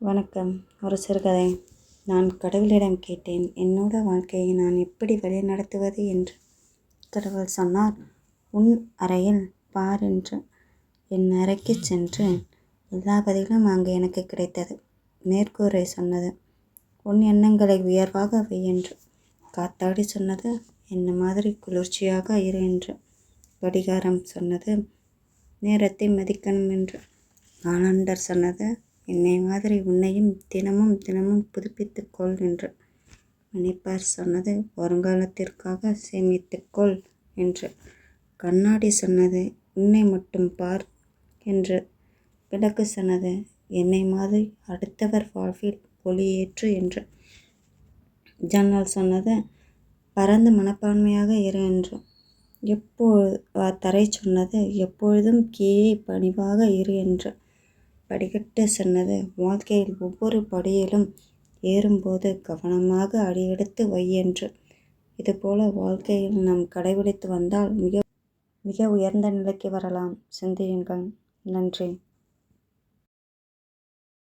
வணக்கம். ஒரு சிறுகதை. நான் கடவுளிடம் கேட்டேன் என்னோட வாழ்க்கையை நான் எப்படி வழிநடத்துவது? என்று. கடவுள் சொன்னார் உன் அறையில் பார் என்று. என் அறைக்கு சென்றேன். எல்லா பதிலும் அங்கு எனக்கு கிடைத்தது. மேற்கூரை சொன்னது உன் எண்ணங்களை உயர்வாக வை என்று. காத்தாடி சொன்னது என்ன மாதிரி குளிர்ச்சியாக இரு என்று. கடிகாரம் சொன்னது நேரத்தை மதிக்கணும் என்று. ஆனந்தர் சொன்னது என்னை மாதிரி உன்னையும் தினமும் தினமும் புதுப்பித்துக்கொள் என்று மணிப்பார் சொன்னது வருங்காலத்திற்காக சேமித்துக்கொள் என்று கண்ணாடி சொன்னது உன்னை மட்டும் பார் என்று விளக்கு சொன்னது என்னை மாதிரி அடுத்தவர் வாழ்வில் ஒளியேற்று என்று ஜன்னல் சொன்னது பரந்த மனப்பான்மையாக இரு என்று எப்போ தரை சொன்னது எப்பொழுதும் கீழே பணிவாக இரு என்று படிக்கட்டு சொன்னது. வாழ்க்கையில் ஒவ்வொரு படியிலும் ஏறும்போது கவனமாக அடியெடுத்து வை என்று. இதுபோல வாழ்க்கையில் நாம் கடைபிடித்து வந்தால் மிக மிக உயர்ந்த நிலைக்கு வரலாம். சிந்தியுங்கள். நன்றி.